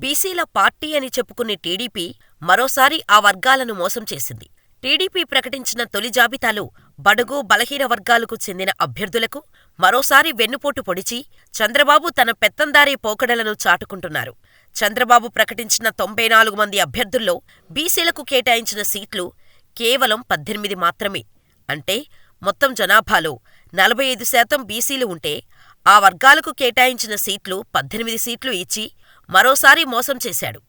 బీసీల పార్టీ అని చెప్పుకునే టీడీపీ మరోసారి ఆ వర్గాలను మోసం చేసింది. టీడీపీ ప్రకటించిన తొలి జాబితాలో బడుగు, బలహీన వర్గాలకు చెందిన అభ్యర్థులకు మరోసారి వెన్నుపోటు పొడిచి చంద్రబాబు తన పెత్తందారీ పోకడలను చాటుకుంటున్నారు. చంద్రబాబు ప్రకటించిన తొంభై నాలుగు మంది అభ్యర్థుల్లో బీసీలకు కేటాయించిన సీట్లు కేవలం పద్దెనిమిది మాత్రమే. అంటే మొత్తం జనాభాలో నలభై ఐదు శాతం బీసీలు ఉంటే ఆ వర్గాలకు కేటాయించిన సీట్లు పద్దెనిమిది సీట్లు ఇచ్చి మరోసారి మోసం చేశాడు.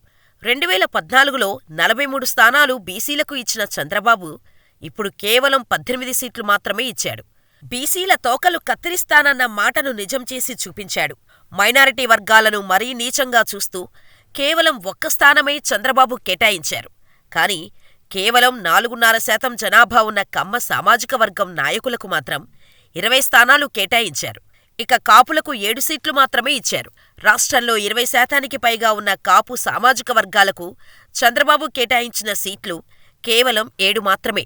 రెండువేల పద్నాలుగులో నలభై మూడు స్థానాలు బీసీలకు ఇచ్చిన చంద్రబాబు ఇప్పుడు కేవలం పద్దెనిమిది సీట్లు మాత్రమే ఇచ్చాడు. బీసీల తోకలు కత్తిరిస్తానన్న మాటను నిజం చేసి చూపించాడు. మైనారిటీ వర్గాలను మరీ నీచంగా చూస్తూ కేవలం ఒక్క స్థానమే చంద్రబాబు కేటాయించారు. కాని కేవలం నాలుగున్నర శాతం జనాభా ఉన్న కమ్మ సామాజిక వర్గం నాయకులకు మాత్రం ఇరవై స్థానాలు కేటాయించారు. ఇక కాపులకు ఏడు సీట్లు మాత్రమే ఇచ్చారు. రాష్ట్రంలో ఇరవై శాతానికి పైగా ఉన్న కాపు సామాజిక వర్గాలకు చంద్రబాబు కేటాయించిన సీట్లు కేవలం ఏడు మాత్రమే.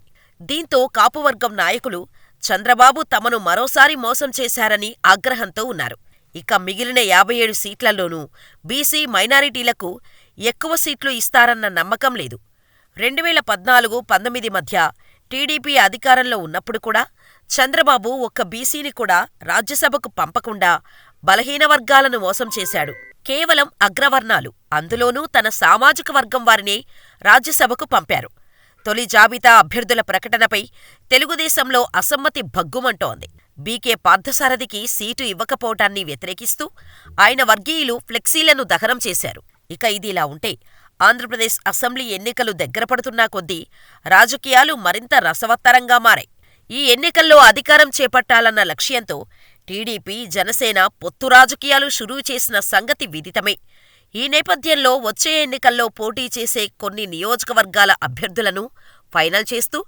దీంతో కాపువర్గం నాయకులు చంద్రబాబు తమను మరోసారి మోసం చేశారని ఆగ్రహంతో ఉన్నారు. ఇక మిగిలిన యాభై ఏడు సీట్లలోనూ బీసీ, మైనారిటీలకు ఎక్కువ సీట్లు ఇస్తారన్న నమ్మకం లేదు. రెండువేల పద్నాలుగు, పంతొమ్మిది మధ్య టీడీపీ అధికారంలో ఉన్నప్పుడు కూడా చంద్రబాబు ఒక్క బీసీని కూడా రాజ్యసభకు పంపకుండా బలహీన వర్గాలను మోసం చేశాడు. కేవలం అగ్రవర్ణాలు, అందులోనూ తన సామాజిక వర్గం వారినే రాజ్యసభకు పంపారు. తొలి జాబితా అభ్యర్థుల ప్రకటనపై తెలుగుదేశంలో అసమ్మతి భగ్గుమంటోంది. బీకే పార్థసారథికి సీటు ఇవ్వకపోవటాన్ని వ్యతిరేకిస్తూ ఆయన వర్గీయులు ఫ్లెక్సీలను దహనం చేశారు. ఇక ఇదిలా ఉంటే ఆంధ్రప్రదేశ్ అసెంబ్లీ ఎన్నికలు దగ్గరపడుతున్నా కొద్దీ రాజకీయాలు మరింత రసవత్తరంగా మారాయి. ఈ ఎన్నికల్లో అధికారం చేపట్టాలన్న లక్ష్యంతో టీడీపీ, జనసేన పొత్తు రాజకీయాలు షురూ చేసిన సంగతి విదితమే. ఈ నేపథ్యంలో వచ్చే ఎన్నికల్లో పోటీ చేసే కొన్ని నియోజకవర్గాల అభ్యర్థులను ఫైనల్ చేస్తూ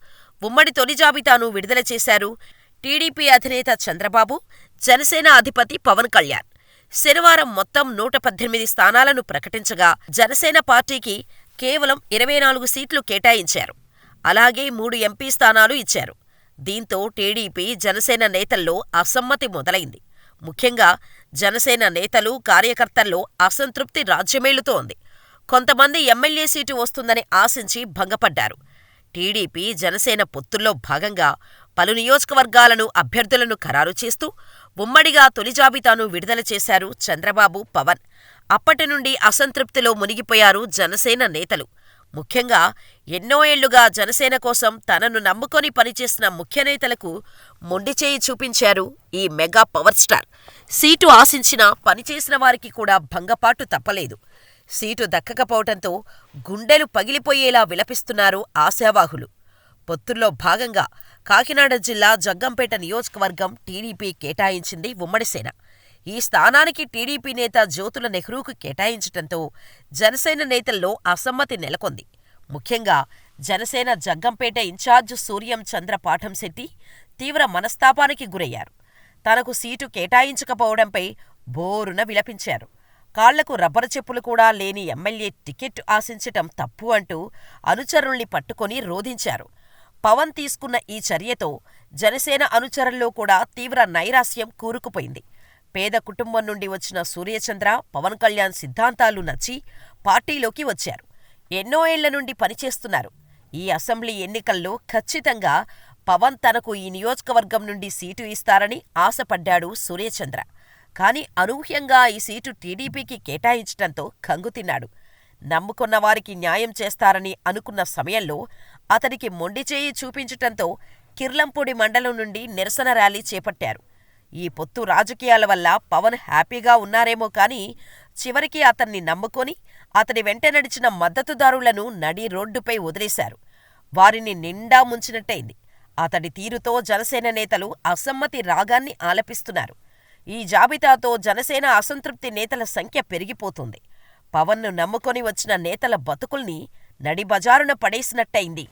ఉమ్మడి తొలి జాబితాను విడుదల చేశారు టీడీపీ అధినేత చంద్రబాబు, జనసేన అధిపతి పవన్ కళ్యాణ్. శనివారం మొత్తం నూట పద్దెనిమిది స్థానాలను ప్రకటించగా జనసేన పార్టీకి కేవలం ఇరవై నాలుగు సీట్లు కేటాయించారు. అలాగే మూడు ఎంపీ స్థానాలు ఇచ్చారు. దీంతో టీడీపీ, జనసేన నేతల్లో అసమ్మతి మొదలైంది. ముఖ్యంగా జనసేన నేతలు, కార్యకర్తల్లో అసంతృప్తి రాజ్యమేలుతోంది. కొంతమంది ఎమ్మెల్యే సీటు వస్తుందని ఆశించి భంగపడ్డారు. టీడీపీ, జనసేన పొత్తుల్లో భాగంగా పలు నియోజకవర్గాలను అభ్యర్థులను ఖరారు చేస్తూ ఉమ్మడిగా తొలి జాబితాను విడుదల చేశారు చంద్రబాబు, పవన్. అప్పటి నుండి అసంతృప్తిలో మునిగిపోయారు జనసేన నేతలు. ముఖ్యంగా ఎన్నో ఏళ్ళుగా జనసేన కోసం తనను నమ్ముకొని పనిచేసిన ముఖ్యనేతలకు మొండిచేయి చూపించారు ఈ మెగా పవర్ స్టార్. సీటు ఆశించినా పనిచేసిన వారికి కూడా భంగపాటు తప్పలేదు. సీటు దక్కకపోవటంతో గుండెలు పగిలిపోయేలా విలపిస్తున్నారు ఆశావాహులు. పొత్తుల్లో భాగంగా కాకినాడ జిల్లా జగ్గంపేట నియోజకవర్గం టీడీపీ కేటాయించింది ఉమ్మడిసేన ఈ స్థానానికి టీడీపీ నేత జ్యోతుల నెహ్రూకు కేటాయించటంతో జనసేన నేతల్లో అసమ్మతి నెలకొంది. ముఖ్యంగా జనసేన జగ్గంపేట ఇన్ఛార్జ్ సూర్యం చంద్ర పాఠంశెట్టి తీవ్ర మనస్తాపానికి గురయ్యారు. తనకు సీటు కేటాయించకపోవడంపై బోరున విలపించారు. కాళ్ళకు రబ్బరు చెప్పులు కూడా లేని ఎమ్మెల్యే టికెట్ ఆశించటం తప్పు అంటూ అనుచరుల్ని పట్టుకొని రోధించారు పవన్ తీసుకున్న ఈ చర్యతో జనసేన అనుచరుల్లో కూడా తీవ్ర నైరాశ్యం కూరుకుపోయింది. పేద కుటుంబం నుండి వచ్చిన సూర్యచంద్ర, పవన్ కళ్యాణ్ సిద్ధాంతాలు నచ్చి పార్టీలోకి వచ్చారు. ఎన్నో ఏళ్ళ నుండి పనిచేస్తున్నారు. ఈ అసెంబ్లీ ఎన్నికల్లో ఖచ్చితంగా పవన్ తనకు ఈ నియోజకవర్గం నుండి సీటు ఇస్తారని ఆశపడ్డాడు సూర్యచంద్ర. కాని అనూహ్యంగా ఈ సీటు టీడీపీకి కేటాయించటంతో కంగుతిన్నాడు. నమ్ముకున్న వారికి న్యాయం చేస్తారని అనుకున్న సమయంలో అతనికి మొండిచేయి చూపించటంతో కిర్లంపూడి మండలం నుండి నిరసన ర్యాలీ చేపట్టారు. ఈ పొత్తు రాజకీయాల వల్ల పవన్ హ్యాపీగా ఉన్నారేమో కానీ చివరికి అతన్ని నమ్ముకొని అతడి వెంట నడిచిన మద్దతుదారులను నడి రోడ్డుపై వదిలేశారు. వారిని నిండా ముంచినట్టయింది. అతడి తీరుతో జనసేన నేతలు అసమ్మతి రాగాన్ని ఆలపిస్తున్నారు. ఈ జాబితాతో జనసేన అసంతృప్తి నేతల సంఖ్య పెరిగిపోతుంది. పవన్ను నమ్ముకొని వచ్చిన నేతల బతుకుల్ని నడిబజారున పడేసినట్టయింది.